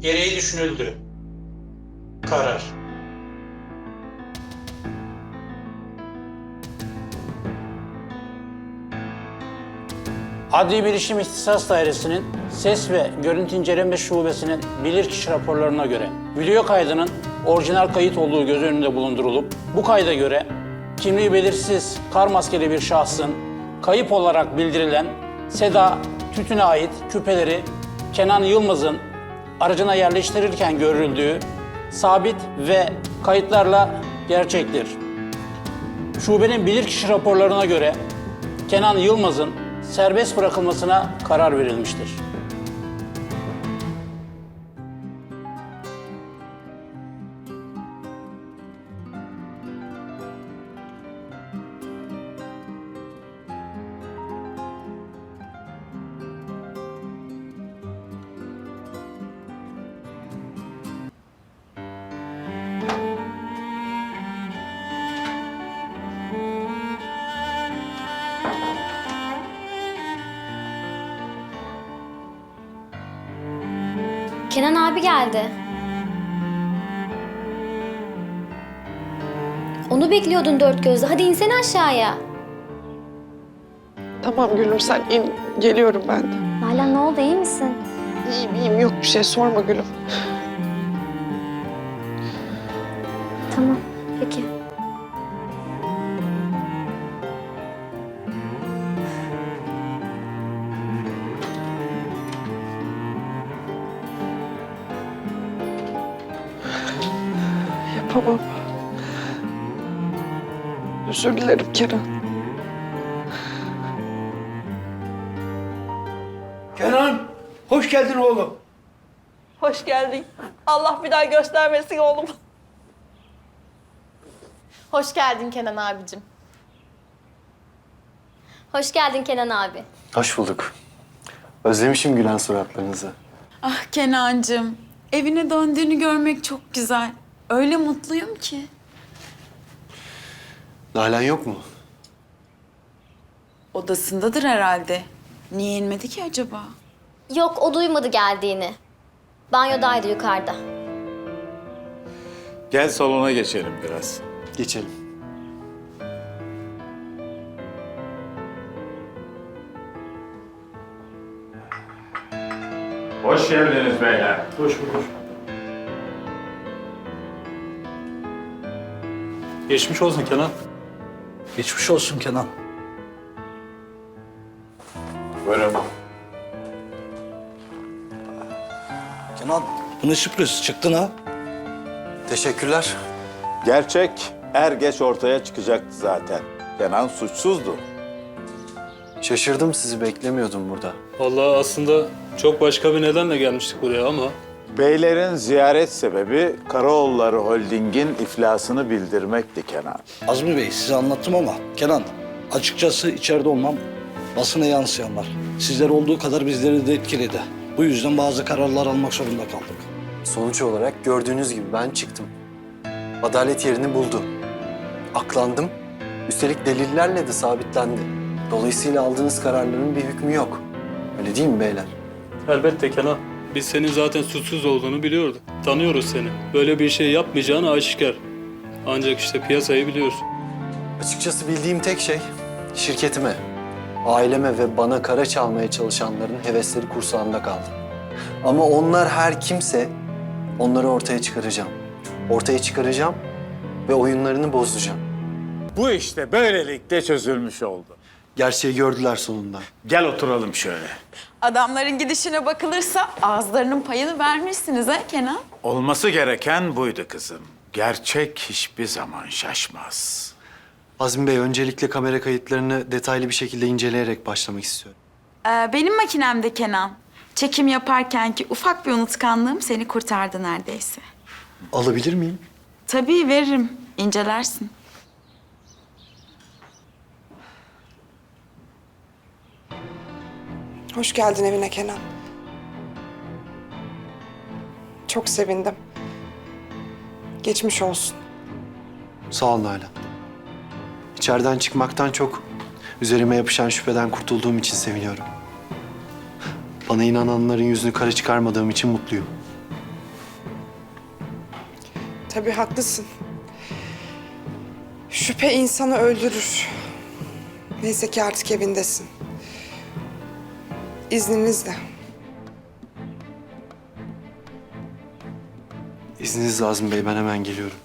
Gereği düşünüldü. Karar. Adli Bilişim İhtisas Dairesi'nin Ses ve Görüntü İnceleme Şubesi'nin bilirkişi raporlarına göre video kaydının orijinal kayıt olduğu göz önünde bulundurulup bu kayda göre kimliği belirsiz kar maskeli bir şahsın kayıp olarak bildirilen Seda Tütün'e ait küpeleri Kenan Yılmaz'ın aracına yerleştirirken görüldüğü sabit ve kayıtlarla gerçektir. Şubenin bilirkişi raporlarına göre Kenan Yılmaz'ın serbest bırakılmasına karar verilmiştir. Kenan abi geldi. Onu bekliyordun dört gözle. Hadi insene aşağıya. Tamam Gülüm sen in. Geliyorum ben de. Nalan ne oldu iyi misin? İyiyim iyiyim yok bir şey sorma Gülüm. Tamam Yapamam. Özür dilerim Kenan. Kenan, hoş geldin oğlum. Hoş geldin. Allah bir daha göstermesin oğlum. Hoş geldin Kenan abicim. Hoş geldin Kenan abi. Hoş bulduk. Özlemişim gülen suratlarınızı. Ah Kenancığım, evine döndüğünü görmek çok güzel. Öyle mutluyum ki. Nalan yok mu? Odasındadır herhalde. Niye inmedi ki acaba? Yok o duymadı geldiğini. Banyodaydı yukarıda. Gel salona geçelim biraz. Geçelim. Hoş geldiniz beyler. Hoş bulduk. Geçmiş olsun Kenan. Geçmiş olsun Kenan. Buyurun. Kenan, bu ne sürpriz? Çıktın ha? Teşekkürler. Gerçek er geç ortaya çıkacaktı zaten. Kenan suçsuzdu. Şaşırdım sizi beklemiyordum burada. Vallahi aslında çok başka bir nedenle gelmiştik buraya ama Beylerin ziyaret sebebi Karaoğulları Holding'in iflasını bildirmekti Kenan. Azmi Bey, size anlattım ama Kenan, açıkçası içeride olmam basına yansıyanlar. Sizler olduğu kadar bizleri de etkiledi. Bu yüzden bazı kararlar almak zorunda kaldık. Sonuç olarak gördüğünüz gibi ben çıktım. Adalet yerini buldu. Aklandım. Üstelik delillerle de sabitlendi. Dolayısıyla aldığınız kararların bir hükmü yok. Öyle değil mi beyler? elbette Kenan. Biz senin zaten suçsuz olduğunu biliyorduk. Tanıyoruz seni. Böyle bir şey yapmayacağın aşikar. Ancak işte piyasayı biliyorsun. Açıkçası bildiğim tek şey şirketime, aileme ve bana kara çalmaya çalışanların hevesleri kursağında kaldı. Ama onlar her kimse onları ortaya çıkaracağım. Ortaya çıkaracağım ve oyunlarını bozacağım. Bu işte böylelikle çözülmüş oldu. Gerçeği gördüler sonunda. Gel oturalım şöyle. Adamların gidişine bakılırsa ağızlarının payını vermişsiniz ha Kenan? Olması gereken buydu kızım. Gerçek hiçbir zaman şaşmaz. Azmi Bey öncelikle kamera kayıtlarını detaylı bir şekilde inceleyerek başlamak istiyorum. Ee, benim makinemde Kenan. Çekim yaparken ki ufak bir unutkanlığım seni kurtardı neredeyse. Alabilir miyim? Tabii veririm, incelersin. Hoş geldin evine Kenan. Çok sevindim. Geçmiş olsun. Sağ ol Nalan. İçeriden çıkmaktan çok üzerime yapışan şüpheden kurtulduğum için seviniyorum. Bana inananların yüzünü kara çıkarmadığım için mutluyum. Tabii haklısın. Şüphe insanı öldürür. Neyse ki artık evindesin. İzninizle. İzniniz lazım bey ben hemen geliyorum.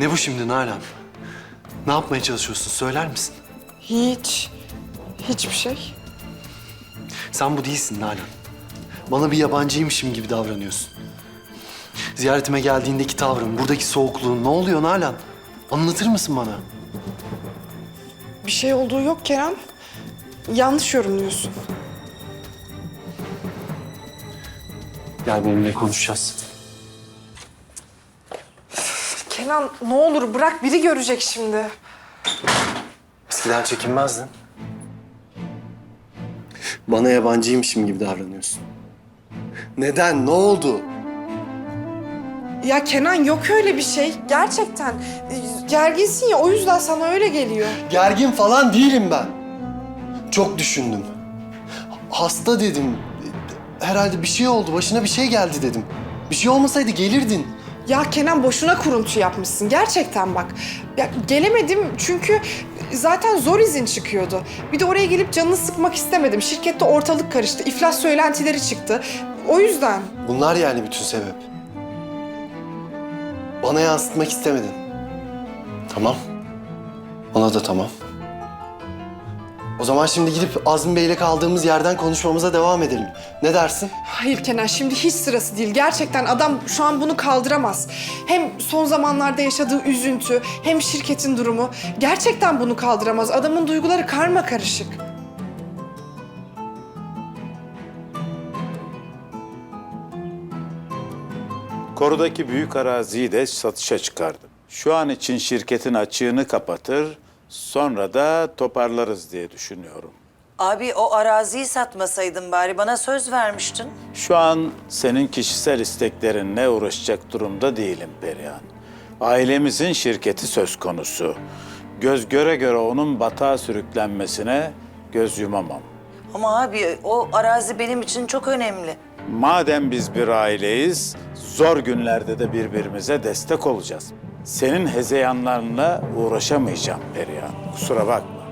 Ne bu şimdi Nalan? Ne yapmaya çalışıyorsun söyler misin? Hiç, hiçbir şey. Sen bu değilsin Nalan. Bana bir yabancıymışım gibi davranıyorsun. Ziyaretime geldiğindeki tavrın, buradaki soğukluğun ne oluyor Nalan? Anlatır mısın bana? Bir şey olduğu yok Kerem. Yanlış yorumluyorsun. Gel benimle konuşacağız. Kenan ne olur bırak biri görecek şimdi. Eskiden çekinmezdin. Bana yabancıymışım gibi davranıyorsun. Neden? Ne oldu? Ya Kenan yok öyle bir şey. Gerçekten. Ee, Gerginsin ya o yüzden sana öyle geliyor. Gergin falan değilim ben. Çok düşündüm. Hasta dedim. Herhalde bir şey oldu, başına bir şey geldi dedim. Bir şey olmasaydı gelirdin. Ya Kenan boşuna kuruntu yapmışsın. Gerçekten bak. Ya gelemedim çünkü zaten zor izin çıkıyordu. Bir de oraya gelip canını sıkmak istemedim. Şirkette ortalık karıştı. İflas söylentileri çıktı. O yüzden. Bunlar yani bütün sebep. Bana yansıtmak istemedin. Tamam. Ona da tamam. O zaman şimdi gidip Azmi Bey'le kaldığımız yerden konuşmamıza devam edelim. Ne dersin? Hayır Kenan şimdi hiç sırası değil. Gerçekten adam şu an bunu kaldıramaz. Hem son zamanlarda yaşadığı üzüntü hem şirketin durumu. Gerçekten bunu kaldıramaz. Adamın duyguları karma karışık. Korudaki büyük araziyi de satışa çıkardım. Şu an için şirketin açığını kapatır, sonra da toparlarız diye düşünüyorum. Abi o araziyi satmasaydın bari bana söz vermiştin. Şu an senin kişisel isteklerinle uğraşacak durumda değilim Perihan. Ailemizin şirketi söz konusu. Göz göre göre onun batağa sürüklenmesine göz yumamam. Ama abi o arazi benim için çok önemli. Madem biz bir aileyiz, zor günlerde de birbirimize destek olacağız. Senin hezeyanlarınla uğraşamayacağım Perihan. Kusura bakma.